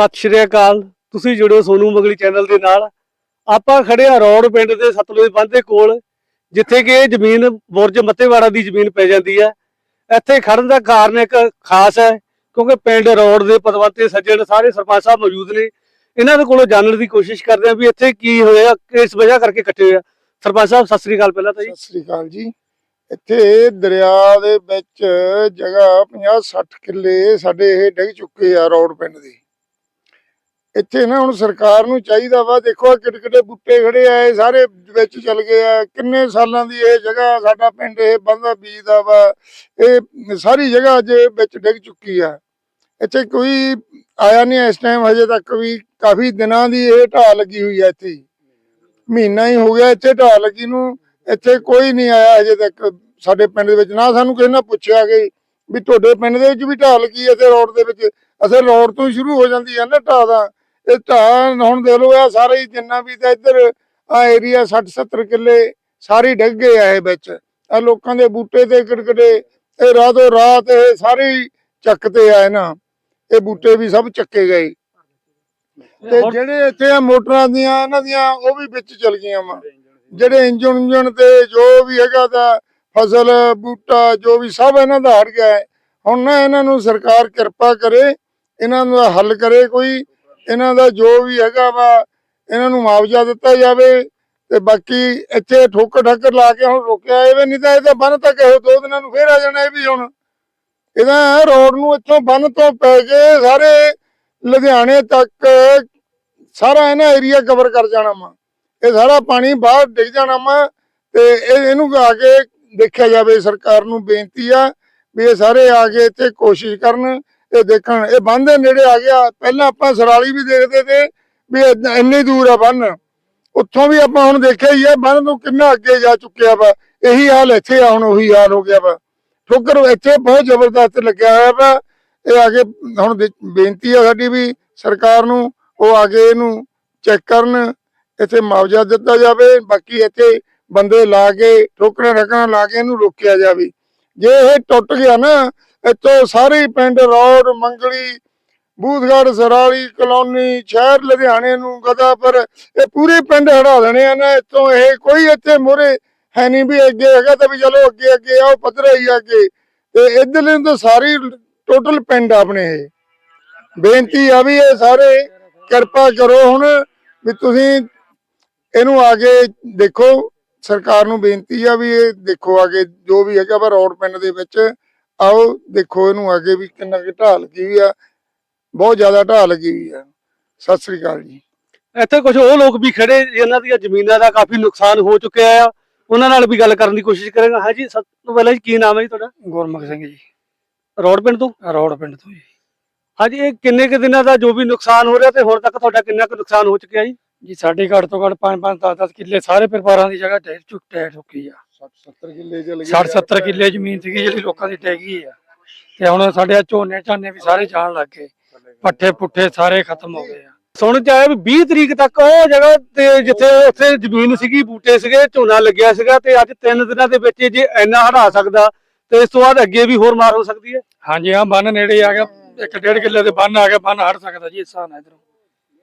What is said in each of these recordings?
ਸਤਿ ਸ਼੍ਰੀ ਅਕਾਲ। ਤੁਸੀਂ ਜੁੜੋ ਸੋਨੂ ਮਗਲੀ ਚੈਨਲ ਦੇ ਨਾਲ। ਆਪਾਂ ਖੜੇ ਆ ਰੌੜ ਪਿੰਡ ਦੇ ਸਤਲੁਜ ਬੰਦ ਦੇ ਕੋਲ, ਜਿੱਥੇ ਕਿ ਇਹ ਜ਼ਮੀਨ ਬੁਰਜ ਮੱਤੇਵਾੜਾ ਦੀ ਜ਼ਮੀਨ ਪੈ ਜਾਂਦੀ ਹੈ। ਇੱਥੇ ਖੜਨ ਦਾ ਕਾਰਨ ਇੱਕ ਖਾਸ ਹੈ, ਕਿਉਂਕਿ ਪਿੰਡ ਰੌੜ ਦੇ ਪਦਵੰਤੇ ਸੱਜਣ ਸਾਰੇ ਸਰਪੰਚ ਸਾਹਿਬ ਮੌਜੂਦ ਨੇ। ਇਹਨਾਂ ਦੇ ਕੋਲੋਂ ਜਾਣਨ ਦੀ ਕੋਸ਼ਿਸ਼ ਕਰਦੇ ਆ ਵੀ ਇੱਥੇ ਕੀ ਹੋਇਆ, ਕਿਸ ਵਜ੍ਹਾ ਕਰਕੇ ਇਕੱਠੇ ਹੋਇਆ ਸਰਪੰਚ ਸਾਹਿਬ, ਸਤਿ ਸ੍ਰੀ ਅਕਾਲ ਪਹਿਲਾਂ ਤਾਂ ਜੀ। ਸਤਿ ਸ੍ਰੀ ਅਕਾਲ ਜੀ। ਇੱਥੇ ਦਰਿਆ ਦੇ ਵਿੱਚ ਜਗ੍ਹਾ 50 60 ਕਿੱਲੇ ਸਾਡੇ ਇਹ ਡਿੱਗ ਚੁੱਕੇ ਆ ਰੌਡ ਪਿੰਡ ਦੇ। ਇੱਥੇ ਨਾ ਹੁਣ ਸਰਕਾਰ ਨੂੰ ਚਾਹੀਦਾ ਵਾ, ਦੇਖੋ ਕਿਟਕਟੇ ਬੁੱਟੇ ਖੜੇ ਆ, ਇਹ ਸਾਰੇ ਵਿੱਚ ਚਲ ਗਏ ਆ। ਕਿੰਨੇ ਸਾਲਾਂ ਦੀ ਇਹ ਜਗ੍ਹਾ, ਸਾਡਾ ਪਿੰਡ ਇਹ ਬੰਦਾ ਬੀਜਦਾ ਵਾ। ਇਹ ਸਾਰੀ ਜਗ੍ਹਾ ਅੱਜ ਵਿੱਚ ਡਿੱਗ ਚੁੱਕੀ ਆ। ਇੱਥੇ ਕੋਈ ਆਇਆ ਨਹੀਂ ਇਸ ਟਾਈਮ ਹਜੇ ਤੱਕ ਵੀ ਕਾਫੀ ਦਿਨਾਂ ਦੀ ਇਹ ਢਾਹ ਲੱਗੀ ਹੋਈ ਆ ਇੱਥੇ। ਮਹੀਨਾ ਹੀ ਹੋ ਗਿਆ ਇੱਥੇ ਢਾਹ ਲੱਗੀ ਨੂੰ। ਇੱਥੇ ਕੋਈ ਨਹੀਂ ਆਇਆ ਹਜੇ ਤੱਕ ਸਾਡੇ ਪਿੰਡ ਦੇ ਵਿੱਚ। ਨਾ ਸਾਨੂੰ ਕਿਸੇ ਨੇ ਪੁੱਛਿਆ ਕਿ ਵੀ ਤੁਹਾਡੇ ਪਿੰਡ ਦੇ ਵਿੱਚ ਵੀ ਢਾਹ ਲੱਗੀ ਹੈ ਤੇ ਰੋਡ ਦੇ ਵਿੱਚ। ਅਸਲ ਰੋਡ ਤੋਂ ਹੀ ਸ਼ੁਰੂ ਹੋ ਜਾਂਦੀ ਹੈ ਨਾ ਢਾਹ ਦਾ ਇਹ ਢਾਹ ਹੁਣ ਦੇਖ ਲਓ ਆ ਸਾਰੇ ਹੀ ਜਿੰਨਾ ਵੀ ਤਾਂ ਇੱਧਰ ਆ ਏਰੀਆ 60 70 ਕਿੱਲੇ ਸਾਰੇ ਡਿੱਗ ਗਏ ਆ ਇਹ ਵਿੱਚ। ਆ ਲੋਕਾਂ ਦੇ ਬੂਟੇ ਤੇ ਕਿੜਕੜੇ ਇਹ ਰਾਤੋਂ ਰਾਤ ਇਹ ਸਾਰੇ ਹੀ ਚੱਕਤੇ ਆਏ ਨਾ ਇਹ ਬੂਟੇ ਵੀ ਸਭ ਚੱਕੇ ਗਏ। ਤੇ ਜਿਹੜੇ ਇੱਥੇ ਆ ਮੋਟਰਾਂ ਦੀਆਂ ਇਹਨਾਂ ਦੀਆਂ ਉਹ ਵੀ ਵਿੱਚ ਚਲ ਗਈਆਂ ਵਾ। ਜਿਹੜੇ ਇੰਜਣ ਇੰਜਣ ਤੇ ਜੋ ਵੀ ਹੈਗਾ ਤਾਂ ਫਸਲ ਬੂਟਾ ਜੋ ਵੀ ਸਭ ਇਹਨਾਂ ਦਾ ਹਟ ਗਿਆ ਹੁਣ ਨਾ ਇਹਨਾਂ ਨੂੰ ਸਰਕਾਰ ਕਿਰਪਾ ਕਰੇ ਇਹਨਾਂ ਦਾ ਹੱਲ ਕਰੇ ਕੋਈ। ਇਹਨਾਂ ਦਾ ਜੋ ਵੀ ਹੈਗਾ ਵਾ, ਇਹਨਾਂ ਨੂੰ ਮੁਆਵਜ਼ਾ ਦਿੱਤਾ ਜਾਵੇ ਤੇ ਬਾਕੀ ਇੱਥੇ ਠੋਕਰ ਠੱਕਰ ਲਾ ਕੇ ਹੁਣ ਰੋਕਿਆ ਇਹ ਵੀ ਨਹੀਂ ਤਾਂ ਇਹ ਤਾਂ ਬੰਨ ਤੱਕ ਇਹੋ ਦੋ ਦਿਨਾਂ ਨੂੰ ਫੇਰ ਆ ਜਾਣਾ ਇਹ ਵੀ ਹੁਣ। ਇਹਦਾ ਰੋਡ ਨੂੰ ਇੱਥੋਂ ਬੰਨ ਤੋਂ ਪੈ ਕੇ ਸਾਰੇ ਲੁਧਿਆਣੇ ਤੱਕ ਸਾਰਾ ਇਹਨਾਂ ਏਰੀਆ ਕਵਰ ਕਰ ਜਾਣਾ ਵਾ। ਇਹ ਸਾਰਾ ਪਾਣੀ ਬਾਹਰ ਡਿੱਗ ਜਾਣਾ ਵਾ ਤੇ ਇਹ ਇਹਨੂੰ ਆ ਕੇ ਦੇਖਿਆ ਜਾਵੇ ਸਰਕਾਰ ਨੂੰ ਬੇਨਤੀ ਆ ਵੀ ਇਹ ਸਾਰੇ ਆ ਕੇ ਇੱਥੇ ਕੋਸ਼ਿਸ਼ ਕਰਨ ਇਹ ਦੇਖਣ, ਇਹ ਬੰਦ ਦੇ ਨੇੜੇ ਆ ਗਿਆ। ਪਹਿਲਾਂ ਆਪਾਂ ਸਰਾਲੀ ਵੀ ਦੇਖਦੇ ਤੇ ਵੀ ਇੰਨੀ ਦੂਰ ਆ ਬੰਨ ਉੱਥੋਂ ਵੀ ਆਪਾਂ ਹੁਣ ਦੇਖਿਆ ਹੀ ਆ ਬੰਨ ਤੋਂ ਕਿੰਨਾ ਅੱਗੇ ਜਾ ਚੁੱਕਿਆ ਵਾ। ਇਹੀ ਹਾਲ ਇੱਥੇ ਆ, ਹੁਣ ਉਹੀ ਹਾਲ ਹੋ ਗਿਆ ਵਾ। ਠੋਕਰ ਇੱਥੇ ਬਹੁਤ ਜ਼ਬਰਦਸਤ ਲੱਗਿਆ ਹੋਇਆ ਵਾ। ਇਹ ਆ ਕੇ ਹੁਣ ਬੇਨਤੀ ਆ ਸਾਡੀ ਵੀ ਸਰਕਾਰ ਨੂੰ, ਉਹ ਆ ਕੇ ਇਹਨੂੰ ਚੈੱਕ ਕਰਨ, ਇੱਥੇ ਮੁਆਵਜ਼ਾ ਦਿੱਤਾ ਜਾਵੇ। ਬਾਕੀ ਇੱਥੇ ਬੰਦੇ ਲਾ ਕੇ, ਠੋਕਰਾਂ ਠਕਰਾਂ ਲਾ ਕੇ ਇਹਨੂੰ ਰੋਕਿਆ ਜਾਵੇ। ਜੇ ਇਹ ਟੁੱਟ ਗਿਆ ਨਾ ਇੱਥੋਂ ਸਾਰੇ ਪਿੰਡ ਰੌਡ ਮੰਗਲੀ ਬੂਥਗੜ ਸਰਾਲੀ, ਕਲੋਨੀ, ਸ਼ਹਿਰ ਲੁਧਿਆਣੇ ਨੂੰ ਗਦਾਪੁਰ ਇਹ ਪੂਰੇ ਪਿੰਡ ਹੜਾ ਦੇਣੇ ਆ ਨਾ, ਇੱਥੋਂ ਇਹ ਕੋਈ ਇੱਥੇ ਮੋਰੇ ਹੈ ਨਹੀਂ ਵੀ ਅੱਗੇ ਹੈਗਾ ਤਾਂ ਵੀ ਚਲੋ ਅੱਗੇ ਅੱਗੇ ਆਓ, ਪੱਧਰਾ ਹੀ ਅੱਗੇ। ਤੇ ਇੱਧਰਲੇ ਤਾਂ ਸਾਰੀ ਟੋਟਲ ਪਿੰਡ ਆਪਣੇ ਇਹ। ਬੇਨਤੀ ਆ ਵੀ ਇਹ ਸਾਰੇ ਕਿਰਪਾ ਕਰੋ ਹੁਣ ਵੀ ਤੁਸੀਂ ਇਹਨੂੰ ਆਗੇ ਦੇਖੋ। ਸਰਕਾਰ ਨੂੰ ਬੇਨਤੀ ਆ ਵੀ ਇਹ ਦੇਖੋ ਆਗੇ ਜੋ ਵੀ ਹੈਗਾ ਵਾ ਰੋਡ ਪਿੰਡ ਦੇ ਵਿੱਚ। ਆਓ ਦੇਖੋ ਇਹਨੂੰ ਆਗੇ ਵੀ ਕਿੰਨਾ ਕਿ ਢਾਹ ਲੱਗੀ ਹੋਈ ਆ। ਬਹੁਤ ਜ਼ਿਆਦਾ ਢਾਹ ਲੱਗੀ ਹੋਈ ਆ। ਸਤਿ ਸ੍ਰੀ ਅਕਾਲ ਜੀ। ਇੱਥੇ ਕੁਝ ਉਹ ਲੋਕ ਵੀ ਖੜੇ ਜਿਨ੍ਹਾਂ ਦੀਆਂ ਜ਼ਮੀਨਾਂ ਦਾ ਕਾਫੀ ਨੁਕਸਾਨ ਹੋ ਚੁੱਕਿਆ ਆ। ਉਹਨਾਂ ਨਾਲ ਵੀ ਗੱਲ ਕਰਨ ਦੀ ਕੋਸ਼ਿਸ਼ ਕਰਾਂਗਾ। ਹਾਂਜੀ ਸਭ ਤੋਂ ਪਹਿਲਾਂ ਜੀ ਕੀ ਨਾਮ ਹੈ ਜੀ ਤੁਹਾਡਾ? ਗੁਰਮੁਖ ਸਿੰਘ ਜੀ। ਰੌੜ ਪਿੰਡ ਤੋਂ? ਰੌੜ ਪਿੰਡ ਤੋਂ ਜੀ। ਹਾਂਜੀ ਇਹ ਕਿੰਨੇ ਕੁ ਦਿਨਾਂ ਦਾ ਜੋ ਵੀ ਨੁਕਸਾਨ ਹੋ ਰਿਹਾ ਤੇ ਹੁਣ ਤੱਕ ਤੁਹਾਡਾ ਕਿੰਨਾ ਕੁ ਨੁਕਸਾਨ ਹੋ ਚੁੱਕਿਆ ਜੀ? ਜੀ ਸਾਡੇ ਘੱਟ ਤੋਂ ਘੱਟ 5 5 10 10 ਕਿੱਲੇ ਸਾਰੇ ਪਰਿਵਾਰਾਂ ਦੀ ਜਗ੍ਹਾ ਟਹਿ ਚੁੱਕ ਟਹਿ ਚੁੱਕੀ ਆ। 70 ਕਿੱਲੇ ਚ 60 70 ਕਿੱਲੇ ਜ਼ਮੀਨ ਸੀਗੀ ਜਿਹੜੀ ਲੋਕਾਂ ਦੀ ਟਹਿ ਗਈ ਆ। ਤੇ ਹੁਣ ਸਾਡੇ ਆਹ ਝੋਨੇ ਝਾਨੇ ਵੀ ਸਾਰੇ ਜਾਣ ਲੱਗ ਗਏ। ਪੱਠੇ ਪੁੱਠੇ ਸਾਰੇ ਖਤਮ ਹੋ ਗਏ ਆ। ਸੁਣ ਚ ਆਇਆ ਵੀ 20 ਤਰੀਕ ਤੱਕ ਉਹ ਜਗ੍ਹਾ ਤੇ ਜਿੱਥੇ ਉੱਥੇ ਜ਼ਮੀਨ ਸੀਗੀ ਬੂਟੇ ਸੀਗੇ ਝੋਨਾ ਲੱਗਿਆ ਸੀਗਾ ਤੇ ਅੱਜ 3 ਦਿਨਾਂ ਦੇ ਵਿੱਚ ਜੇ ਇੰਨਾ ਹੜਾ ਸਕਦਾ ਤੇ ਇਸ ਤੋਂ ਬਾਅਦ ਅੱਗੇ ਵੀ ਹੋਰ ਮਾਰ ਹੋ ਸਕਦੀ ਹੈ? ਹਾਂਜੀ ਆ ਬੰਨ ਨੇੜੇ ਆ ਗਿਆ ਇੱਕ ਡੇਢ ਕਿੱਲੇ ਦੇ ਬੰਨ ਆ ਗਿਆ ਬੰਨ ਹਟ ਸਕਦਾ ਜੀ ਇਸ ਹਿਸਾਬ ਨਾਲ ਇਧਰੋਂ।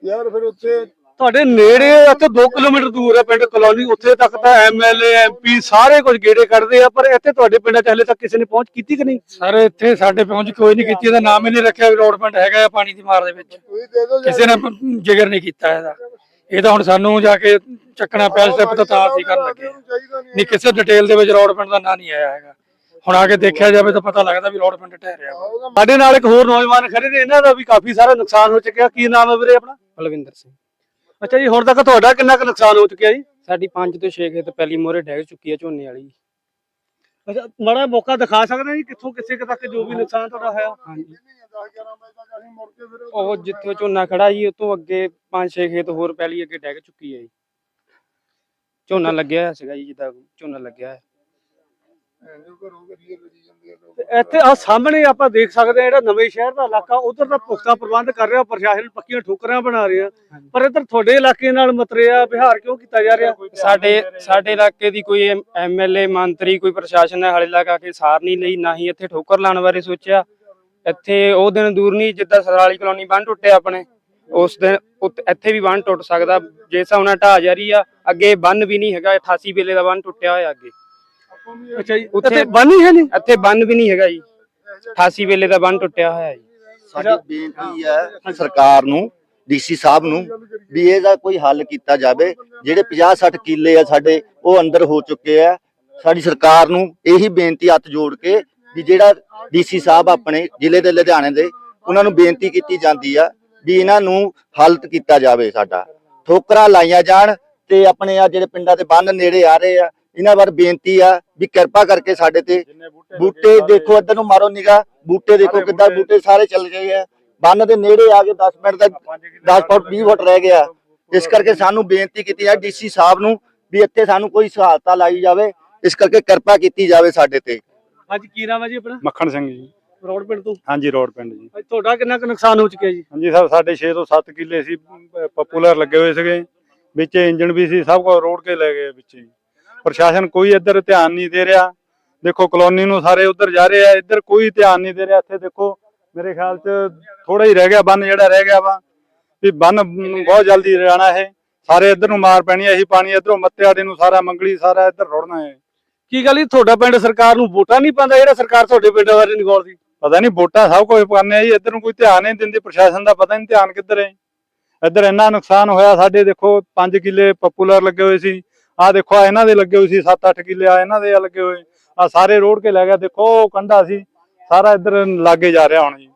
ਯਾਰ ਫਿਰ ਉੱਥੇ ਤੁਹਾਡੇ ਨੇੜੇ ਇੱਥੇ 2 ਕਿਲੋਮੀਟਰ ਦੂਰ ਹੈ ਪਿੰਡ ਕਲੋਨੀ ਉੱਥੇ ਤੱਕ ਤਾਂ ਐਮਐਲਏ ਐਮਪੀ ਸਾਰੇ ਕੁਝ ਗੇੜੇ ਕੱਢਦੇ ਆ ਪਰ ਇੱਥੇ ਤੁਹਾਡੇ ਪਿੰਡਾਂ 'ਚ ਹਲੇ ਤੱਕ ਕਿਸੇ ਨੇ ਪਹੁੰਚ ਕੀਤੀ ਕਿ ਨਹੀਂ? ਸਾਰੇ ਇੱਥੇ ਸਾਡੇ ਪਹੁੰਚ ਕੋਈ ਨਹੀਂ ਕੀਤੀ ਇਹਦਾ ਨਾਮ ਹੀ ਨਹੀਂ ਰੱਖਿਆ ਵੀ ਰੋਡ ਪਿੰਡ ਹੈਗਾ ਆ ਪਾਣੀ ਦੀ ਮਾਰ ਦੇ ਵਿੱਚ। ਕਿਸੇ ਨੇ ਜ਼ਿਕਰ ਨਹੀਂ ਕੀਤਾ ਇਹਦਾ। ਇਹ ਤਾਂ ਹੁਣ ਸਾਨੂੰ ਜਾ ਕੇ ਚੱਕਣਾ ਪਿਆ ਸਟੈਪ ਤਾਂ ਤਾਂ ਅਸੀਂ ਕਰਨ ਲੱਗੇ। ਨਹੀਂ ਕਿਸੇ ਡਿਟੇਲ ਦੇ ਵਿੱਚ ਰੋਡ ਪਿੰਡ ਦਾ ਨਾਂ ਨਹੀਂ ਆਇਆ ਹੈਗਾ। ਹੁਣ ਆ ਕੇ ਦੇਖਿਆ ਜਾਵੇ ਤਾਂ ਪਤਾ ਲੱਗਦਾ ਵੀ ਰੋਡ ਪਿੰਡ ਢਹਿ ਰਿਹਾ। ਵਾ। ਸਾਡੇ ਨਾਲ ਇੱਕ ਹੋਰ ਨੌਜਵਾਨ ਖੜੇ ਨੇ ਇਹਨਾਂ ਦਾ ਵੀ ਕਾਫੀ ਸਾਰਾ ਨੁਕਸਾਨ ਹੋ ਚੁੱਕਿਆ। ਕੀ ਨਾਮ ਹੈ ਵੀਰੇ ਆਪਣਾ? ਬਲਵਿੰਦਰ ਸਿੰਘ। ਅੱਛਾ ਜੀ ਹੁਣ ਤੱਕ ਤੁਹਾਡਾ ਕਿੰਨਾ ਕੁ ਨੁਕਸਾਨ ਹੋ ਚੁੱਕਿਆ ਜੀ? ਸਾਡੀ 5 ਤੋਂ 6 ਖੇਤ ਪਹਿਲੀ ਮੋਰੇ ਡੈਗ ਚੁੱਕੀ ਹੈ ਝੋਨੇ ਵਾਲੀ। ਅੱਛਾ ਮਾੜਾ ਮੌਕਾ ਦਿਖਾ ਸਕਦੇ ਜੀ ਕਿੱਥੋਂ ਕਿਸੇ ਕੁ ਤੱਕ ਜੋ ਵੀ ਨੁਕਸਾਨ ਤੁਹਾਡਾ ਹੋਇਆ? ਹਾਂਜੀ। ਉਹ ਜਿੱਥੋਂ ਝੋਨਾ ਖੜਾ ਜੀ ਉਹ ਤੋਂ ਅੱਗੇ 5-6 ਖੇਤ ਹੋਰ ਪਹਿਲੀ ਅੱਗੇ ਡੈਗ ਚੁੱਕੀ ਹੈ ਜੀ। ਝੋਨਾ ਲੱਗਿਆ ਹੋਇਆ ਸੀਗਾ ਜੀ ਜਿੱਦਾਂ ਝੋਨਾ ਲੱਗਿਆ ਹੈ ਤੇ ਇੱਥੇ ਆ ਸਾਹਮਣੇ ਆਪਾਂ ਦੇਖ ਸਕਦੇ ਆ ਜਿਹੜਾ ਨਵੇਂ ਸ਼ਹਿਰ ਦਾ ਇਲਾਕਾ ਉਧਰ ਦਾ ਪੁਖਤਾ ਪ੍ਰਬੰਧ ਕਰ ਰਿਹਾ ਪ੍ਰਸ਼ਾਸਨ ਪੱਕੀਆਂ ਠੋਕਰਾਂ ਬਣਾ ਰਿਹਾ। ਪਰ ਇੱਧਰ ਤੁਹਾਡੇ ਇਲਾਕੇ ਨਾਲ ਮਤਰਿਆ ਵਿਹਾਰ ਕਿਉਂ ਕੀਤਾ ਜਾ ਰਿਹਾ? ਸਾਡੇ ਸਾਡੇ ਇਲਾਕੇ ਦੀ ਕੋਈ ਐਮਐਲਏ ਮੰਤਰੀ ਕੋਈ ਪ੍ਰਸ਼ਾਸਨ ਨੇ ਹਾਲੇ ਤੱਕ ਆ ਕੇ ਸਾਰ ਨਹੀਂ ਲਈ ਨਾ ਹੀ ਇੱਥੇ ਠੋਕਰ ਲਾਉਣ ਬਾਰੇ ਸੋਚਿਆ। ਇੱਥੇ ਉਹ ਦਿਨ ਦੂਰ ਨਹੀਂ ਜਿੱਦਾਂ ਸਰਾਲੀ ਕਲੋਨੀ ਬੰਨ ਟੁੱਟਿਆ ਆਪਣੇ ਉਸ ਦਿਨ ਇੱਥੇ ਵੀ ਬੰਨ ਟੁੱਟ ਸਕਦਾ ਜੇ ਹਿਸਾਬ ਨਾਲ ਢਾਹ ਜਾ ਰਹੀ ਆ ਅੱਗੇ ਬੰਨ ਵੀ ਨਹੀਂ ਹੈਗਾ 88 ਵੇਲੇ ਦਾ ਬੰਨ ਟੁੱਟਿਆ ਹੋਇਆ ਅੱਗੇ। ਅੱਛਾ ਜੀ ਉੱਥੇ- ਉੱਥੇ ਬੰਨ ਹੀ ਹੈ ਨਹੀਂ? ਇੱਥੇ ਬੰਨ ਵੀ ਨਹੀਂ ਹੈਗਾ ਜੀ। 88 ਵੇਲੇ ਦਾ ਬੰਨ ਟੁੱਟਿਆ ਹੋਇਆ ਜੀ। ਸਾਡੀ ਬੇਨਤੀ ਹੈ ਸਰਕਾਰ ਨੂੰ ਡੀਸੀ ਸਾਹਿਬ ਨੂੰ ਵੀ ਇਹਦਾ ਕੋਈ ਹੱਲ ਕੀਤਾ ਜਾਵੇ। ਜਿਹੜੇ 50 60 ਕਿੱਲੇ ਆ ਸਾਡੇ ਉਹ ਅੰਦਰ ਹੋ ਚੁੱਕੇ ਆ। ਸਾਡੀ ਸਰਕਾਰ ਨੂੰ ਇਹੀ ਬੇਨਤੀ ਹੱਥ ਜੋੜ ਕੇ ਵੀ ਜਿਹੜਾ ਡੀਸੀ ਸਾਹਿਬ ਆਪਣੇ ਜ਼ਿਲ੍ਹੇ ਦੇ ਲੁਧਿਆਣੇ ਦੇ ਉਹਨਾਂ ਨੂੰ ਬੇਨਤੀ ਕੀਤੀ ਜਾਂਦੀ ਆ ਵੀ ਇਹਨਾਂ ਨੂੰ ਹੱਲ ਕੀਤਾ ਜਾਵੇ ਸਾਡਾ। ਠੋਕਰਾਂ ਲਾਈਆਂ ਜਾਣ ਤੇ ਆਪਣੇ ਆ ਜਿਹੜੇ ਪਿੰਡਾਂ ਦੇ ਬੰਨ ਨੇੜੇ ਆ ਰਹੇ ਆ ਇਹਨਾਂ ਬਾਰੇ ਬੇਨਤੀ ਆ ਵੀ ਕਿਰਪਾ ਕਰਕੇ ਸਾਡੇ ਤੇ ਬੂਟੇ ਦੇਖੋ ਇੱਧਰ ਨੂੰ ਮਾਰੋ ਨਿਗਾ ਬੂਟੇ ਦੇਖੋ ਕਿੱਦਾਂ ਬੂਟੇ। ਸਾਰੇ ਚੱਲ ਗਏ ਆ। ਬੰਨ ਦੇ ਨੇੜੇ ਆ ਕੇ 10 ਮਿੰਟ ਦਾ 10 ਫੁੱਟ 20 ਫੁੱਟ ਰਹਿ ਗਿਆ। ਇਸ ਕਰਕੇ ਸਾਨੂੰ ਬੇਨਤੀ ਕੀਤੀ ਹੈ ਡੀਸੀ ਸਾਹਿਬ ਨੂੰ ਵੀ ਇੱਥੇ ਸਾਨੂੰ ਕੋਈ ਸਹਾਇਤਾ ਲਾਈ ਜਾਵੇ। ਇਸ ਕਰਕੇ ਕਿਰਪਾ ਕੀਤੀ ਜਾਵੇ ਸਾਡੇ ਤੇ। ਅੱਜ ਕੀ ਨਾਮ ਹੈ ਜੀ ਆਪਣਾ? ਮੱਖਣ ਸਿੰਘ ਜੀ। ਰੋਡ ਪਿੰਡ ਤੋਂ? ਹਾਂਜੀ ਰੋਡ ਪਿੰਡ ਜੀ। ਅੱਜ ਤੁਹਾਡਾ ਕਿੰਨਾ ਕੁ ਨੁਕਸਾਨ ਹੋ ਚੁੱਕਿਆ ਜੀ? ਹਾਂਜੀ ਸਰ ਸਾਡੇ 6 ਤੋਂ 7 ਕਿੱਲੇ ਸੀ ਪਪੂਲਰ ਲੱਗੇ ਹੋਏ ਸੀਗੇ। ਵਿੱਚ ਇੰਜਣ ਵੀ ਸੀ ਸਭ ਕੁਝ ਰੋੜ ਕੇ ਲੈ ਗਏ ਵਿੱਚ ਹੀ। ਪ੍ਰਸ਼ਾਸਨ ਕੋਈ ਇੱਧਰ ਧਿਆਨ ਨਹੀਂ ਦੇ ਰਿਹਾ। ਦੇਖੋ ਕਲੋਨੀ ਨੂੰ ਸਾਰੇ ਉੱਧਰ ਜਾ ਰਹੇ ਆ ਇੱਧਰ ਕੋਈ ਧਿਆਨ ਨਹੀਂ ਦੇ ਰਿਹਾ। ਇੱਥੇ ਦੇਖੋ ਮੇਰੇ ਖਿਆਲ 'ਚ ਥੋੜਾ ਹੀ ਰਹਿ ਗਿਆ ਬੰਨ ਜਿਹੜਾ ਰਹਿ ਗਿਆ ਵਾ। ਵੀ ਬੰਨ ਬਹੁਤ ਜਲਦੀ ਜਾਣਾ ਇਹ। ਸਾਰੇ ਇੱਧਰ ਨੂੰ ਮਾਰ ਪੈਣੀ ਹੈ ਇਹੀ ਪਾਣੀ ਇੱਧਰੋਂ ਮੱਤੇਆੜੇ ਨੂੰ ਸਾਰਾ ਮੰਗਲੀ ਸਾਰਾ ਇੱਧਰ ਰੁੜਨਾ ਹੈ ਕੀ ਗੱਲ ਜੀ ਤੁਹਾਡਾ ਪਿੰਡ ਸਰਕਾਰ ਨੂੰ ਵੋਟਾਂ ਨਹੀਂ ਪਾਉਂਦਾ? ਜਿਹੜਾ ਸਰਕਾਰ ਤੁਹਾਡੇ ਪਿੰਡ ਬਾਰੇ ਨਹੀਂ ਗੌਰਦੀ ਪਤਾ ਨਹੀਂ ਵੋਟਾਂ ਸਭ ਕੁਝ ਪਾਉਂਦੇ ਆ ਜੀ। ਇੱਧਰ ਨੂੰ ਕੋਈ ਧਿਆਨ ਨਹੀਂ ਦਿੰਦੀ ਪ੍ਰਸ਼ਾਸਨ ਦਾ ਪਤਾ ਨਹੀਂ ਧਿਆਨ ਕਿੱਧਰ ਹੈ। ਇੱਧਰ ਇੰਨਾ ਨੁਕਸਾਨ ਹੋਇਆ ਸਾਡੇ ਦੇਖੋ 5 ਕਿੱਲੇ ਪਪੂਲਰ ਲੱਗੇ ਹੋਏ ਸੀ। ਆਹ ਦੇਖੋ ਆਹ ਇਹਨਾਂ ਦੇ ਲੱਗੇ ਹੋਏ ਸੀ 7-8 ਕਿੱਲੇ ਆ ਇਹਨਾਂ ਦੇ ਲੱਗੇ ਹੋਏ। ਆ ਸਾਰੇ ਰੋਡ ਕੇ ਲੈ ਗਿਆ। ਦੇਖੋ ਕੰਢਾ ਸੀ। ਸਾਰਾ ਇੱਧਰ ਲਾਗੇ ਜਾ ਰਿਹਾ ਹੁਣ ਜੀ।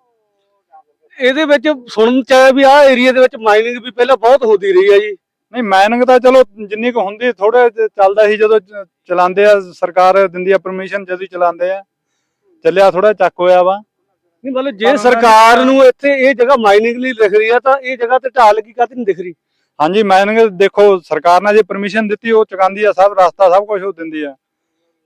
ਇਹਦੇ ਵਿੱਚ ਸੁਣਨ ਚ ਆਇਆ ਵੀ ਆਹ ਏਰੀਆ ਦੇ ਵਿੱਚ ਮਾਈਨਿੰਗ ਵੀ ਪਹਿਲਾਂ ਬਹੁਤ ਹੁੰਦੀ ਰਹੀ ਹੈ ਜੀ। ਨਹੀਂ ਮਾਈਨਿੰਗ ਤਾਂ ਚਲੋ ਜਿੰਨੀ ਕੁ ਹੁੰਦੀ ਥੋੜਾ ਚੱਲਦਾ ਸੀ ਜਦੋਂ ਚਲਾਉਂਦੇ ਆ ਸਰਕਾਰ ਦਿੰਦੀ ਆ ਪਰਮਿਸ਼ਨ ਜਦੋਂ ਚਲਾਉਂਦੇ ਆ। ਚੱਲਿਆ ਥੋੜਾ ਚੱਕ ਹੋਇਆ ਵਾ। ਨਹੀਂ ਮਤਲਬ ਜੇ ਸਰਕਾਰ ਨੂੰ ਇੱਥੇ ਇਹ ਜਗ੍ਹਾ ਮਾਈਨਿੰਗ ਲਈ ਲਿਖ ਰਹੀ ਆ ਤਾਂ ਇਹ ਜਗ੍ਹਾ ਤੇ ਢਾਲ ਕੀ ਕਾਹਤੇ ਨਹੀਂ ਦਿਖ ਰਹੀ? ਹਾਂਜੀ ਮਾਈਨਿੰਗ ਦੇਖੋ ਸਰਕਾਰ ਨੇ ਜੇ ਪਰਮਿਸ਼ਨ ਦਿੱਤੀ ਉਹ ਚੁਕਾਉਂਦੀ ਆ ਸਭ ਰਸਤਾ ਸਭ ਕੁਝ ਉਹ ਦਿੰਦੀ ਆ।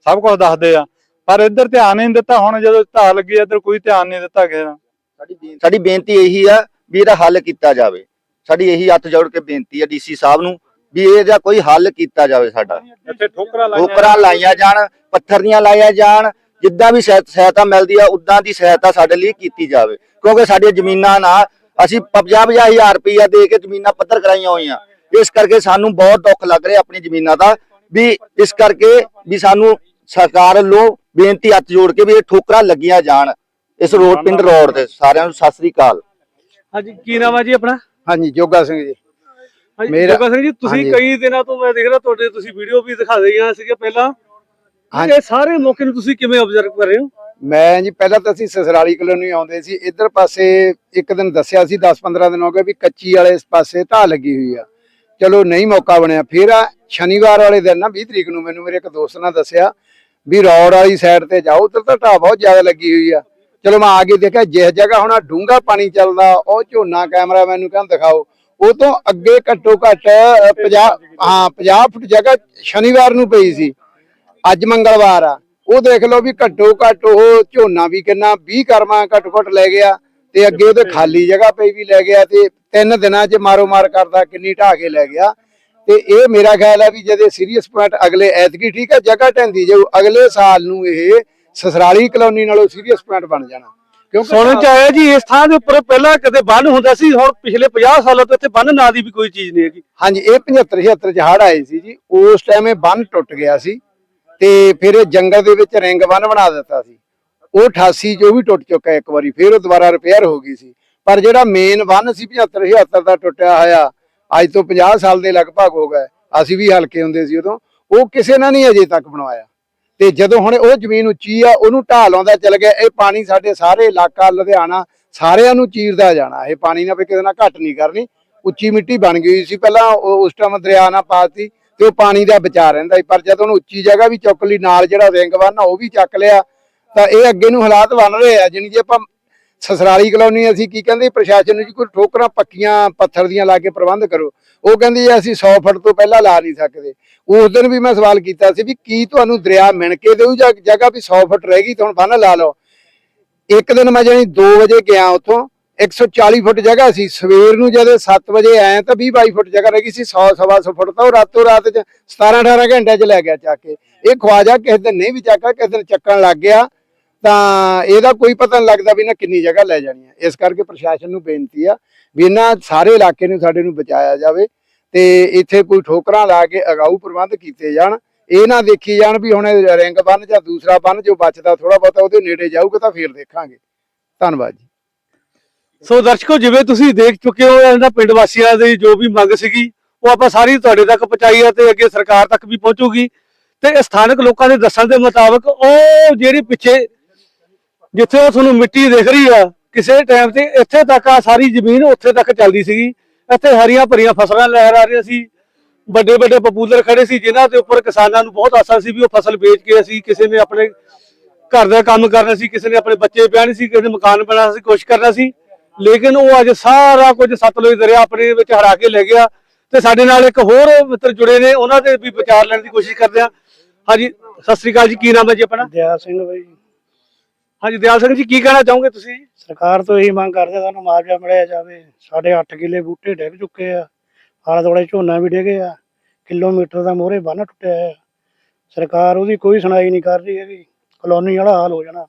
ਸਭ ਕੁਝ ਦੱਸਦੇ ਆ। ਪਰ ਇੱਧਰ ਧਿਆਨ ਨਹੀਂ ਦਿੱਤਾ ਹੁਣ ਜਦੋਂ ਢਾਹ ਲੱਗੀ ਇੱਧਰ ਕੋਈ ਧਿਆਨ ਨਹੀਂ ਦਿੱਤਾ ਕਿਸੇ ਨੇ ਸਾਡੀ ਬੇਨਤੀ ਇਹੀ ਆ ਵੀ ਇਹਦਾ ਹੱਲ ਕੀਤਾ ਜਾਵੇ। ਸਾਡੀ ਇਹੀ ਹੱਥ ਜੋੜ ਕੇ ਬੇਨਤੀ ਆ ਡੀਸੀ ਸਾਹਿਬ ਨੂੰ ਵੀ ਇਹਦਾ ਕੋਈ ਹੱਲ ਕੀਤਾ ਜਾਵੇ ਸਾਡਾ। ਇੱਥੇ ਠੋਕਰਾਂ ਠੋਕਰਾਂ ਲਾਈਆਂ ਜਾਣ ਪੱਥਰ ਦੀਆਂ ਲਾਈਆਂ ਜਾਣ ਜਿੱਦਾਂ ਵੀ ਸਹਾਇ- ਸਹਾਇਤਾ ਮਿਲਦੀ ਆ ਉਦਾਂ ਦੀ ਸਹਾਇਤਾ ਸਾਡੇ ਲਈ ਕੀਤੀ ਜਾਵੇ। ਕਿਉਂਕਿ ਸਾਡੀਆਂ ਜ਼ਮੀਨਾਂ ਨਾ ਅਸੀਂ 50 ਹਜ਼ਾਰ ਰੁਪਈਆ ਦੇ ਕੇ ਜ਼ਮੀਨਾਂ ਪੱਧਰ ਕਰਾਈਆਂ ਹੋਈਆਂ। ਇਸ ਕਰਕੇ ਸਾਨੂੰ ਬਹੁਤ ਦੁੱਖ ਲੱਗ ਰਿਹਾ ਆਪਣੀ ਜ਼ਮੀਨਾਂ ਦਾ। ਵੀ ਇਸ ਕਰਕੇ ਵੀ ਸਾਨੂੰ ਸਰਕਾਰ ਵੱਲੋਂ ਬੇਨਤੀ ਹੱਥ ਜੋੜ ਕੇ ਵੀ ਇਹ ਠੋਕਰਾਂ ਲੱਗੀਆਂ ਜਾਣ। ਇਸ ਰੋਡ ਪਿੰਡ ਰੋਡ ਤੇ। ਸਾਰਿਆਂ ਨੂੰ ਸਤਿ ਸ੍ਰੀ ਅਕਾਲ। ਹਾਂਜੀ ਕੀ ਨਾਮ ਹੈ ਜੀ ਆਪਣਾ? ਹਾਂਜੀ ਜੋਗਾ ਸਿੰਘ ਜੀ। ਮੇਰਾ- ਜੋਗਾ ਸਿੰਘ ਜੀ ਤੁਸੀਂ। ਕਈ ਦਿਨਾਂ ਤੋਂ ਮੈਂ ਦੇਖ ਰਿਹਾ ਤੁਹਾਡੇ ਤੁਸੀਂ ਵੀਡੀਓ ਵੀ ਦਿਖਾ ਰਹੀਆਂ ਸੀਗੇ ਪਹਿਲਾਂ। ਹਾਂਜੀ। ਇਹ ਸਾਰੇ ਮੌਕੇ ਨੂੰ ਤੁਸੀਂ ਕਿਵੇਂ ਆਬਜ਼ਰਵ ਕਰ ਰਹੇ ਹੋ? ਮੈਂ ਜੀ, ਪਹਿਲਾਂ ਤਾਂ ਅਸੀਂ ਸਸਰਾਲੀ ਕਲੋਨੀ ਆਉਂਦੇ ਸੀ। ਇੱਧਰ ਪਾਸੇ ਇੱਕ ਦਿਨ ਦੱਸਿਆ ਸੀ 10-15 ਦਿਨ ਹੋ ਗਏ ਵੀ ਕੱਚੀ ਵਾਲੇ ਇਸ ਪਾਸੇ ਢਾਹ ਲੱਗੀ ਹੋਈ ਆ। ਚਲੋ ਨਹੀਂ ਮੌਕਾ ਬਣਿਆ। ਫਿਰ ਆ ਸ਼ਨੀਵਾਰ ਵਾਲੇ ਦਿਨ ਨਾ 20 ਤਰੀਕ ਨੂੰ ਮੈਨੂੰ ਮੇਰੇ ਇੱਕ ਦੋਸਤ ਨੇ ਦੱਸਿਆ ਵੀ ਰੌੜ ਵਾਲੀ ਸਾਈਡ ਤੇ ਜਾਓ, ਉੱਧਰ ਤਾਂ ਢਾਹ ਬਹੁਤ ਜ਼ਿਆਦਾ ਲੱਗੀ ਹੋਈ ਆ। ਚਲੋ ਮੈਂ ਆ ਕੇ ਦੇਖਿਆ, ਜਿਸ ਜਗ੍ਹਾ ਹੁਣ ਡੂੰਗਾ ਪਾਣੀ ਚੱਲਦਾ, ਉਹ ਝੋਨਾ ਕੈਮਰਾ ਮੈਨੂੰ ਕਹਿੰਦਾ ਦਿਖਾਓ। ਉਹ ਤੋਂ ਅੱਗੇ ਘੱਟੋ ਘੱਟ 50 ਹਾਂ 50 ਫੁੱਟ ਜਗ੍ਹਾ ਸ਼ਨੀਵਾਰ ਨੂੰ ਪਈ ਸੀ। ਅੱਜ ਮੰਗਲਵਾਰ ਆ। ਉਹ ਦੇਖ ਲਓ ਵੀ ਘੱਟੋ ਘੱਟ ਉਹ ਝੋਨਾ ਵੀ ਕਿੰਨਾ 20 ਕਰਮਾ ਘੱਟੋ ਘੱਟ ਲੈ ਗਿਆ ਤੇ ਅੱਗੇ ਉਹਦੇ ਖਾਲੀ ਜਗ੍ਹਾ ਪਈ ਵੀ ਲੈ ਗਿਆ ਤੇ ਤਿੰਨ ਦਿਨਾਂ 'ਚ ਮਾਰੋ ਮਾਰ ਕਰਦਾ ਕਿੰਨੀ ਢਾਹ ਕੇ ਲੈ ਗਿਆ। ਤੇ ਇਹ ਮੇਰਾ ਖਿਆਲ ਹੈ ਵੀ ਜਦੇ ਸੀਰੀਅਸ ਪੁਆਇੰਟ ਅਗਲੇ ਐਤਕੀ ਠੀਕ ਹੈ ਜਗ੍ਹਾ ਢਹਿੰਦੀ ਜਾਊ ਅਗਲੇ ਸਾਲ ਨੂੰ ਇਹ ਸਸਰਾਲੀ ਕਲੋਨੀ ਨਾਲੋਂ ਸੀਰੀਅਸ ਪੁਆਇੰਟ ਬਣ ਜਾਣਾ। ਕਿਉਂਕਿ ਸੁਣਨ ਚ ਆਇਆ ਜੀ ਇਸ ਥਾਂ ਦੇ ਉੱਪਰ ਪਹਿਲਾਂ ਕਦੇ ਬੰਨ ਹੁੰਦਾ ਸੀ ਹੁਣ ਪਿਛਲੇ 50 ਸਾਲਾਂ ਤੋਂ ਇੱਥੇ ਬੰਨ ਨਾਂ ਦੀ ਵੀ ਕੋਈ ਚੀਜ਼ ਨਹੀਂ ਹੈਗੀ। ਹਾਂਜੀ ਇਹ 75 76 ਚ ਹੜ ਆਏ ਸੀ ਜੀ ਉਸ ਟਾਈਮ ਇਹ ਬੰਨ ਟੁੱਟ ਗਿਆ ਸੀ। ਤੇ ਫਿਰ ਇਹ ਜੰਗਲ ਦੇ ਵਿੱਚ ਰਿੰਗ ਬੰਨ ਬਣਾ ਦਿੱਤਾ ਸੀ। ਉਹ 88 ਚ ਉਹ ਵੀ ਟੁੱਟ ਚੁੱਕਾ ਇੱਕ ਵਾਰੀ, ਫਿਰ ਉਹ ਦੁਬਾਰਾ ਰਿਪੇਅਰ ਹੋ ਗਈ ਸੀ। ਪਰ ਜਿਹੜਾ ਮੇਨ ਬੰਨ ਸੀ 75 76 ਦਾ ਟੁੱਟਿਆ ਹੋਇਆ, ਅੱਜ ਤੋਂ 50 ਸਾਲ ਦੇ ਲਗਭਗ ਹੋ ਗਏ, ਅਸੀਂ ਵੀ ਹਲਕੇ ਹੁੰਦੇ ਸੀ ਉਦੋਂ, ਉਹ ਕਿਸੇ ਨਾਲ ਨਹੀਂ ਅਜੇ ਤੱਕ ਬਣਵਾਇਆ। ਤੇ ਜਦੋਂ ਹੁਣ ਉਹ ਜ਼ਮੀਨ ਉੱਚੀ ਆ, ਉਹਨੂੰ ਢਾਹ ਲਾਉਂਦਾ ਚੱਲ ਗਿਆ, ਇਹ ਪਾਣੀ ਸਾਡੇ ਸਾਰੇ ਇਲਾਕਾ, ਲੁਧਿਆਣਾ ਸਾਰਿਆਂ ਨੂੰ ਚੀਰਦਾ ਜਾਣਾ। ਇਹ ਪਾਣੀ ਨਾ ਵੀ ਕਿਸੇ ਨਾਲ ਘੱਟ ਨਹੀਂ ਕਰਨੀ। ਉੱਚੀ ਮਿੱਟੀ ਬਣ ਗਈ ਹੋਈ ਸੀ ਪਹਿਲਾਂ ਉਸ ਟਾਈਮ ਦਰਿਆ ਨਾਲ ਪਾਤੀ ਤੇ ਉਹ ਪਾਣੀ ਦਾ ਬਚਾ ਰਹਿੰਦਾ ਸੀ। ਪਰ ਜਦੋਂ ਉਹਨੂੰ ਉੱਚੀ ਜਗ੍ਹਾ ਵੀ ਚੁੱਕ ਲਈ, ਨਾਲ ਜਿਹੜਾ ਰਿੰਗ ਬੰਨ ਉਹ ਵੀ ਚੱਕ ਲਿਆ। ਤਾਂ ਇਹ ਅੱਗੇ ਨੂੰ ਹਾਲਾਤ ਬਣ ਰਹੇ ਆ, ਜਾਣੀ ਜੇ ਆਪਾਂ ਸਸਰਾਲੀ ਕਲੋਨੀ ਅਸੀਂ ਕੀ ਕਹਿੰਦੇ, ਪ੍ਰਸ਼ਾਸਨ ਨੂੰ ਜੀ ਕੋਈ ਠੋਕਰਾਂ ਪੱਕੀਆਂ ਪੱਥਰ ਦੀਆਂ ਲਾ ਕੇ ਪ੍ਰਬੰਧ ਕਰੋ। ਉਹ ਕਹਿੰਦੀ ਜੀ ਅਸੀਂ 100 ਫੁੱਟ ਤੋਂ ਪਹਿਲਾਂ ਲਾ ਨਹੀਂ ਸਕਦੇ। ਉਸ ਦਿਨ ਵੀ ਮੈਂ ਸਵਾਲ ਕੀਤਾ ਸੀ ਵੀ ਕੀ ਤੁਹਾਨੂੰ ਦਰਿਆ ਮਿਣ ਕੇ ਦੇਊ ਜਾਂ ਜਗ੍ਹਾ ਵੀ 100 ਫੁੱਟ ਰਹਿ ਗਈ ਤਾਂ ਹੁਣ ਬੰਨ ਲਾ ਲਓ। ਇੱਕ ਦਿਨ ਮੈਂ ਜਾਨੀ 2 ਵਜੇ ਗਿਆ ਉੱਥੋਂ 140 ਫੁੱਟ ਜਗ੍ਹਾ ਸੀ। ਸਵੇਰ ਨੂੰ ਜਦੋਂ 7 ਵਜੇ ਆਏ ਤਾਂ 20 22 ਫੁੱਟ ਜਗ੍ਹਾ ਰਹਿ ਗਈ ਸੀ। 100 ਸਵਾ 100 ਫੁੱਟ ਤਾਂ ਉਹ ਰਾਤੋਂ ਰਾਤ ਚ 17 18 ਘੰਟੇ ਚ ਲੈ ਗਿਆ ਚੱਕ ਕੇ। ਇਹ ਖਵਾਜਾ ਕਿਸੇ ਦਿਨ ਨਹੀਂ ਵੀ ਚੱਕਾ ਕਿਸੇ ਦਿਨ ਚੱਕਣ ਲੱਗ ਗਿਆ। ਤਾਂ ਇਹਦਾ ਕੋਈ ਪਤਾ ਨਹੀਂ ਲੱਗਦਾ ਵੀ ਨਾ ਕਿੰਨੀ ਜਗ੍ਹਾ ਲੈ ਜਾਣੀ ਹੈ। ਇਸ ਕਰਕੇ ਪ੍ਰਸ਼ਾਸਨ ਨੂੰ ਬੇਨਤੀ ਆ ਵੀ ਇਹਨਾਂ ਸਾਰੇ ਇਲਾਕੇ ਨੂੰ ਸਾਡੇ ਨੂੰ ਬਚਾਇਆ ਜਾਵੇ ਤੇ ਇੱਥੇ ਕੋਈ ਠੋਕਰਾਂ ਲਾ ਕੇ ਅਗਾਊ ਪ੍ਰਬੰਧ ਕੀਤੇ ਜਾਣ। ਇਹ ਨਾ ਦੇਖੀ ਜਾਣ ਵੀ ਹੁਣ ਰਿੰਗ ਬੰਨ ਜਾਂ ਦੂਸਰਾ ਬੰਨ ਜੋ ਬਚਦਾ ਥੋੜਾ ਬਹੁਤਾ ਉਹਦੇ ਨੇੜੇ ਜਾਊਗਾ ਤਾਂ ਫੇਰ ਦੇਖਾਂਗੇ। ਧੰਨਵਾਦ ਜੀ। ਸੋ ਦਰਸ਼ਕੋ, ਜਿਵੇਂ ਤੁਸੀਂ ਦੇਖ ਚੁੱਕੇ ਹੋ, ਇਹਨਾਂ ਪਿੰਡ ਵਾਸੀਆਂ ਦੀ ਜੋ ਵੀ ਮੰਗ ਸੀਗੀ, ਉਹ ਆਪਾਂ ਸਾਰੀ ਤੁਹਾਡੇ ਤੱਕ ਪਹੁੰਚਾਈ ਹੈ ਤੇ ਅੱਗੇ ਸਰਕਾਰ ਤੱਕ ਵੀ ਪਹੁੰਚੂਗੀ। ਤੇ ਸਥਾਨਕ ਲੋਕਾਂ ਦੇ ਦੱਸਣ ਦੇ ਮੁਤਾਬਕ, ਉਹ ਜਿਹੜੀ ਪਿੱਛੇ ਜਿੱਥੇ ਉਹ ਤੁਹਾਨੂੰ ਮਿੱਟੀ ਦਿਖ ਰਹੀ ਆ, ਕਿਸੇ ਟਾਈਮ ਤੇ ਇੱਥੇ ਤੱਕ ਆ ਸਾਰੀ ਜ਼ਮੀਨ ਉੱਥੇ ਤੱਕ ਚੱਲਦੀ ਸੀਗੀ। ਇੱਥੇ ਹਰੀਆਂ ਭਰੀਆਂ ਫਸਲਾਂ ਲਹਿਰ ਆ ਰਹੀਆਂ ਸੀ। ਵੱਡੇ ਵੱਡੇ ਪਪੂਲਰ ਖੜੇ ਸੀ, ਜਿਨ੍ਹਾਂ ਦੇ ਉੱਪਰ ਕਿਸਾਨਾਂ ਨੂੰ ਬਹੁਤ ਆਸਾਂ ਸੀ ਵੀ ਉਹ ਫਸਲ ਵੇਚ ਕੇ ਅਸੀਂ ਕਿਸੇ ਨੇ ਆਪਣੇ ਘਰ ਦਾ ਕੰਮ ਕਰਨਾ ਸੀ, ਕਿਸੇ ਨੇ ਆਪਣੇ ਬੱਚੇ ਪਿਆਣੇ ਸੀ, ਕਿਸੇ ਨੇ ਮਕਾਨ ਬਣਾਉਣਾ ਸੀ, ਕੁਛ ਕਰਨਾ ਸੀ। ਲੇਕਿਨ ਉਹ ਅੱਜ ਸਾਰਾ ਕੁਝ ਸਤਲੁਜ ਦਰਿਆ ਆਪਣੇ ਵਿੱਚ ਹਰਾ ਕੇ ਲੈ ਗਿਆ ਤੇ ਸਾਡੇ ਨਾਲ ਇੱਕ ਹੋਰ ਮਿੱਤਰ ਜੁੜੇ ਨੇ ਉਹਨਾਂ ਦੇ ਵੀ ਵਿਚਾਰ ਲੈਣ ਦੀ ਕੋਸ਼ਿਸ਼ ਕਰਦੇ ਆ ਹਾਂਜੀ ਸਤਿ ਸ੍ਰੀ ਅਕਾਲ ਜੀ ਕੀ ਨਾਮ ਹੈ ਜੀ ਆਪਣਾ? ਦਿਆਲ ਸਿੰਘ ਬਾਈ। ਹਾਂਜੀ ਦਿਆਲ ਸਿੰਘ ਜੀ ਕੀ ਕਹਿਣਾ ਚਾਹੋਗੇ ਤੁਸੀਂ? ਸਰਕਾਰ ਤੋਂ ਇਹੀ ਮੰਗ ਕਰਦੇ ਸਾਨੂੰ ਮੁਆਵਜ਼ਾ ਮਿਲਿਆ ਜਾਵੇ। ਸਾਡੇ 8 ਕਿੱਲੇ ਬੂਟੇ ਡਿੱਗ ਚੁੱਕੇ ਆ ਆਲੇ ਦੁਆਲੇ ਝੋਨਾ ਵੀ ਡਿੱਗੇ ਆ ਕਿਲੋਮੀਟਰ ਦਾ ਮੋਹਰੇ ਬੰਨ ਟੁੱਟਿਆ ਹੈ ਸਰਕਾਰ ਉਹਦੀ ਕੋਈ ਸੁਣਾਈ ਨਹੀਂ ਕਰ ਰਹੀ ਹੈਗੀ ਕਲੋਨੀ ਵਾਲਾ ਹਾਲ ਹੋ ਜਾਣਾ।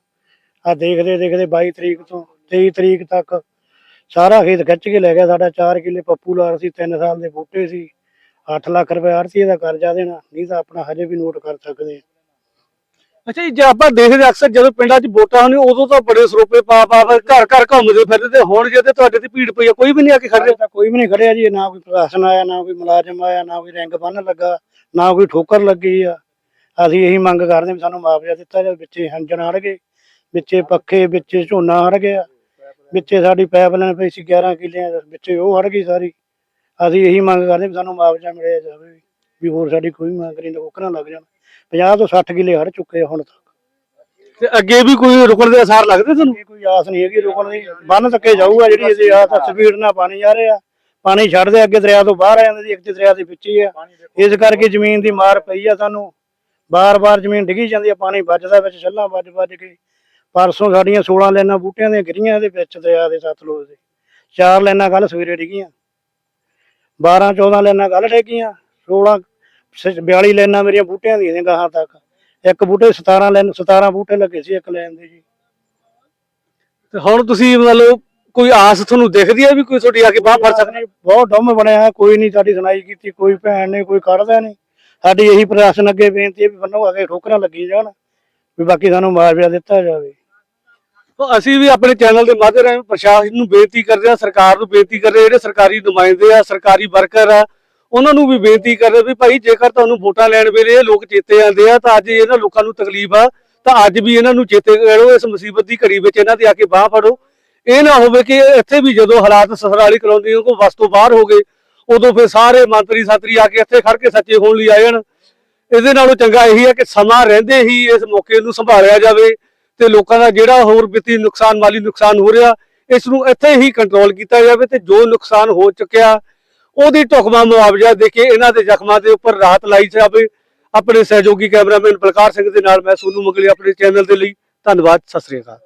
ਆ ਦੇਖਦੇ ਦੇਖਦੇ 22 ਤਰੀਕ ਤੋਂ 23 ਤਰੀਕ ਤੱਕ ਸਾਰਾ ਖੇਤ ਖਿੱਚ ਕੇ ਲੈ ਗਿਆ ਸਾਡਾ 4 ਕਿੱਲੇ ਪੱਪੂ ਲਾਰ ਸੀ 3 ਸਾਲ ਦੇ ਬੂਟੇ ਸੀ 8 ਲੱਖ ਰੁਪਏ ਆਰਤੀ ਦਾ ਕਰਜ਼ਾ ਦੇਣਾ ਨਹੀਂ ਤਾਂ ਆਪਣਾ ਹਜੇ ਵੀ ਨੋਟ ਕਰ ਸਕਦੇ ਆ। ਅੱਛਾ ਜੀ ਜੇ ਆਪਾਂ ਦੇਖਦੇ ਅਕਸਰ ਜਦੋਂ ਪਿੰਡਾਂ 'ਚ ਵੋਟਾਂ ਹੁੰਦੀਆਂ ਉਦੋਂ ਤਾਂ ਬੜੇ ਸਰੋਪੇ ਪਾ ਪਾ ਘਰ ਘਰ ਘੁੰਮਦੇ ਫਿਰਦੇ ਤੇ ਹੁਣ ਜੇ ਤੇ ਤੁਹਾਡੇ ਤੇ ਭੀੜ ਪਈ ਆ ਕੋਈ ਵੀ ਨਹੀਂ ਆ ਕੇ ਖੜ ਸਾਡੇ ਤਾਂ ਕੋਈ ਵੀ ਨਹੀਂ ਖੜਿਆ ਜੀ ਨਾ ਕੋਈ ਪ੍ਰਸ਼ਾਸਨ ਆਇਆ ਨਾ ਕੋਈ ਮੁਲਾਜ਼ਮ ਆਇਆ ਨਾ ਕੋਈ ਰੈਂਕ ਬੰਨ ਲੱਗਾ ਨਾ ਕੋਈ ਠੋਕਰ ਲੱਗੀ ਆ। ਅਸੀਂ ਇਹੀ ਮੰਗ ਕਰਦੇ ਵੀ ਸਾਨੂੰ ਮੁਆਵਜ਼ਾ ਦਿੱਤਾ ਜਾਵੇ ਵਿੱਚੇ ਹੰਜਣ ਹੜ ਗਏ ਵਿੱਚੇ ਪੱਖੇ ਵਿੱਚੇ ਝੋਨਾ ਹੜ ਗਿਆ। ਵਿੱਚੇ ਸਾਡੀ ਪਾਈਪਲਾਈਨ ਪਈ ਸੀ 11 ਕਿੱਲਿਆਂ ਦੇ ਵਿੱਚੇ ਉਹ ਹੜ ਗਈ ਸਾਰੀ। ਅਸੀਂ ਇਹੀ ਮੰਗ ਕਰਦੇ ਵੀ ਸਾਨੂੰ ਮੁਆਵਜ਼ਾ ਮਿਲਿਆ ਜਾਵੇ ਵੀ ਹੋਰ ਸਾਡੀ ਕੋਈ ਮੰਗ ਨਹੀਂ ਠੋਕਰਾਂ ਲੱਗ ਜਾਣ। 50 ਤੋਂ 60 ਕਿੱਲੇ ਹੜ ਚੁੱਕੇ ਹੁਣ ਤੱਕ। ਤੇ ਅੱਗੇ ਵੀ ਕੋਈ ਰੁਕਣ ਦੇ ਅਸਾਰ ਲੱਗਦੇ ਤੁਹਾਨੂੰ? ਇਹ ਕੋਈ ਆਸ ਨਹੀਂ ਹੈਗੀ ਰੁਕਣ ਦੀ। ਬੰਨ ਤੱਕੇ ਜਾਊਗਾ ਜਿਹੜੀ ਇਹਦੀ ਆਸ ਆ ਸਪੀਡ ਨਾਲ ਪਾਣੀ ਜਾ ਰਿਹਾ। ਪਾਣੀ ਛੱਡਦੇ ਅੱਗੇ ਦਰਿਆ ਤੋਂ ਬਾਹਰ ਆ ਜਾਂਦਾ ਜੀ ਇੱਕ ਤੇ ਦਰਿਆ ਦੇ ਵਿੱਚ ਹੀ ਆ। ਇਸ ਕਰਕੇ ਜ਼ਮੀਨ ਦੀ ਮਾਰ ਪਈ ਆ ਸਾਨੂੰ। ਬਾਰ-ਬਾਰ ਜ਼ਮੀਨ ਡਿੱਗੀ ਜਾਂਦੀ ਆ ਪਾਣੀ ਵੱਜਦਾ ਵਿੱਚ ਛੱਲਾਂ ਵੱਜ-ਵੱਜ ਕੇ। ਪਰਸੋਂ ਸਾਡੀਆਂ 16 ਲੈਣਾ ਬੂਟਿਆਂ ਦੀਆਂ ਗਿਰੀਆਂ ਇਹਦੇ ਵਿੱਚ ਦਰਿਆ ਦੇ ਸਤਲੁਜ ਦੇ। ਚਾਰ ਲੈਣਾ ਕੱਲ ਸਵੇਰੇ ਡਿੱਗੀਆਂ। 12 14 ਲੈਣਾ ਕੱਲ ਡਿੱਗੀਆਂ। 16 ਸ- 42 ਲੈਣਾ ਮੇਰੀਆਂ ਬੂਟਿਆਂ ਦੀਆਂ ਗਾਹਾਂ ਤੱਕ। ਇੱਕ ਬੂਟੇ 17 ਲੈਣ 17 ਬੂਟੇ ਲੱਗੇ ਸੀ ਇੱਕ ਲੈਣ ਦੇ ਜੀ। ਤੇ ਹੁਣ ਤੁਸੀਂ ਮਤਲਬ ਕੋਈ ਆਸ ਤੁਹਾਨੂੰ ਦਿਖਦੀ ਹੈ ਵੀ ਕੋਈ ਤੁਹਾਡੀ ਆ ਕੇ ਬਾਹ ਫੜ ਸਕਦਾ? ਬਹੁਤ ਡੁੰਮ ਬਣਿਆ ਹੈ, ਕੋਈ ਨਹੀਂ ਸਾਡੀ ਸੁਣਾਈ ਕੀਤੀ ਕੋਈ ਭੈਣ ਨੇ ਕੋਈ ਕਰਦਾ ਨਹੀਂ। ਸਾਡੀ ਇਹੀ ਪ੍ਰਸ਼ਾਸਨ ਅੱਗੇ ਬੇਨਤੀ ਹੈ ਵੀ ਬੰਨੋ ਆ ਕੇ ਠੋਕਰਾਂ ਲੱਗੀ ਜਾਣ ਵੀ ਬਾਕੀ ਸਾਨੂੰ ਮੁਆਵਜ਼ਾ ਦਿੱਤਾ ਜਾਵੇ। ਤਾਂ ਅਸੀਂ ਵੀ ਆਪਣੇ ਚੈਨਲ ਦੇ ਮਾਧਿਅਮ ਰਾਹੀਂ ਪ੍ਰਸ਼ਾਸਨ ਨੂੰ ਬੇਨਤੀ ਕਰਦੇ ਹਾਂ, ਸਰਕਾਰ ਨੂੰ ਬੇਨਤੀ ਕਰਦੇ ਹਾਂ, ਜਿਹੜੇ ਸਰਕਾਰੀ ਨੁਮਾਇੰਦੇ ਆ, ਸਰਕਾਰੀ ਵਰਕਰ ਆ, ਉਹਨਾਂ ਨੂੰ ਵੀ ਬੇਨਤੀ ਕਰਦੇ ਵੀ ਭਾਈ ਜੇਕਰ ਤੁਹਾਨੂੰ ਵੋਟਾਂ ਲੈਣ ਵੇਲੇ ਇਹ ਲੋਕ ਚੇਤੇ ਆਉਂਦੇ ਆ, ਤਾਂ ਅੱਜ ਇਹਨਾਂ ਲੋਕਾਂ ਨੂੰ ਤਕਲੀਫ ਆ, ਤਾਂ ਅੱਜ ਵੀ ਇਹਨਾਂ ਨੂੰ ਚੇਤੇ ਕਰੋ, ਇਸ ਮੁਸੀਬਤ ਦੀ ਘੜੀ ਵਿੱਚ ਇਹਨਾਂ ਦੇ ਆ ਕੇ ਬਾਹ ਫੜੋ। ਇਹ ਨਾ ਹੋਵੇ ਕਿ ਇੱਥੇ ਵੀ ਜਦੋਂ ਹਾਲਾਤ ਸਸਰਾਲੀ ਕਲੋਨੀ ਕੋ ਵਸ ਤੋਂ ਬਾਹਰ ਹੋ ਗਏ, ਉਦੋਂ ਫਿਰ ਸਾਰੇ ਮੰਤਰੀ ਸਾਤਰੀ ਆ ਕੇ ਇੱਥੇ ਖੜ ਕੇ ਸੱਚੇ ਹੋਣ ਲਈ ਆ ਜਾਣ ਇਹਦੇ ਨਾਲੋਂ ਚੰਗਾ ਇਹੀ ਹੈ ਕਿ ਸਮਾਂ ਰਹਿੰਦੇ ਹੀ ਇਸ ਮੌਕੇ ਨੂੰ ਸੰਭਾਲਿਆ ਜਾਵੇ। ਤੇ ਲੋਕਾਂ ਦਾ ਜਿਹੜਾ ਹੋਰ ਵਿੱਤੀ ਨੁਕਸਾਨ, ਮਾਲੀ ਨੁਕਸਾਨ ਹੋ ਰਿਹਾ, ਇਸ ਨੂੰ ਇੱਥੇ ਹੀ ਕੰਟਰੋਲ ਕੀਤਾ ਜਾਵੇ ਤੇ ਜੋ ਨੁਕਸਾਨ ਹੋ ਚੁੱਕਿਆ, ਉਹਦੀ ਢੁਕਵਾਂ ਮੁਆਵਜ਼ਾ ਦੇ ਕੇ ਇਹਨਾਂ ਦੇ ਜ਼ਖਮਾਂ ਦੇ ਉੱਪਰ ਰਾਹਤ ਲਾਈ ਜਾਵੇ। ਆਪਣੇ ਸਹਿਯੋਗੀ ਕੈਮਰਾਮੈਨ ਬਲਕਾਰ ਸਿੰਘ ਦੇ ਨਾਲ ਮੈਂ ਸੋਨੂ ਮੰਗਲੀ ਆਪਣੇ ਚੈਨਲ ਦੇ ਲਈ ਧੰਨਵਾਦ, ਸਤਿ ਸ੍ਰੀ ਅਕਾਲ।